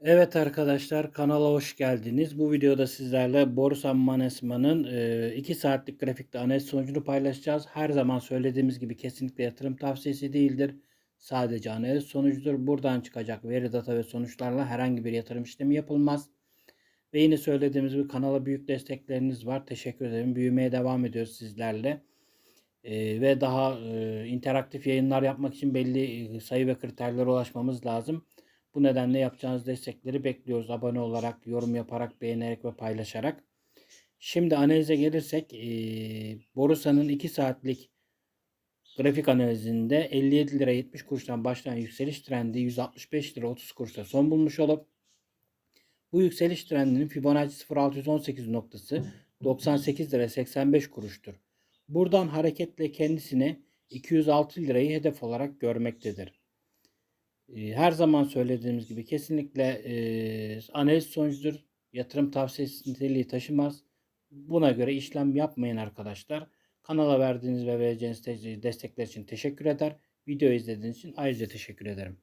Evet arkadaşlar kanala hoş geldiniz. Bu videoda sizlerle Borsa Manesman'ın 2 saatlik grafikte analiz sonucunu paylaşacağız. Her zaman söylediğimiz gibi kesinlikle yatırım tavsiyesi değildir. Sadece analiz sonucudur. Buradan çıkacak veri data ve sonuçlarla herhangi bir yatırım işlemi yapılmaz. Ve yine söylediğimiz gibi kanala büyük destekleriniz var. Teşekkür ederim. Büyümeye devam ediyoruz sizlerle. Ee, ve daha e, interaktif yayınlar yapmak için belli sayı ve kriterlere ulaşmamız lazım. Bu nedenle yapacağınız destekleri bekliyoruz. Abone olarak, yorum yaparak, beğenerek ve paylaşarak. Şimdi analize gelirsek e, Borsa'nın 2 saatlik grafik analizinde 57 lira 70 kuruştan başlayan yükseliş trendi 165 lira 30 kuruşta son bulmuş olup bu yükseliş trendinin Fibonacci 0618 noktası 98 lira 85 kuruştur. Buradan hareketle kendisine 206 lirayı hedef olarak görmektedir. Her zaman söylediğimiz gibi kesinlikle analiz sonucudur. Yatırım tavsiyesi niteliği taşımaz. Buna göre işlem yapmayın arkadaşlar. Kanala verdiğiniz ve vereceğiniz destekler için teşekkür eder. Video izlediğiniz için ayrıca teşekkür ederim.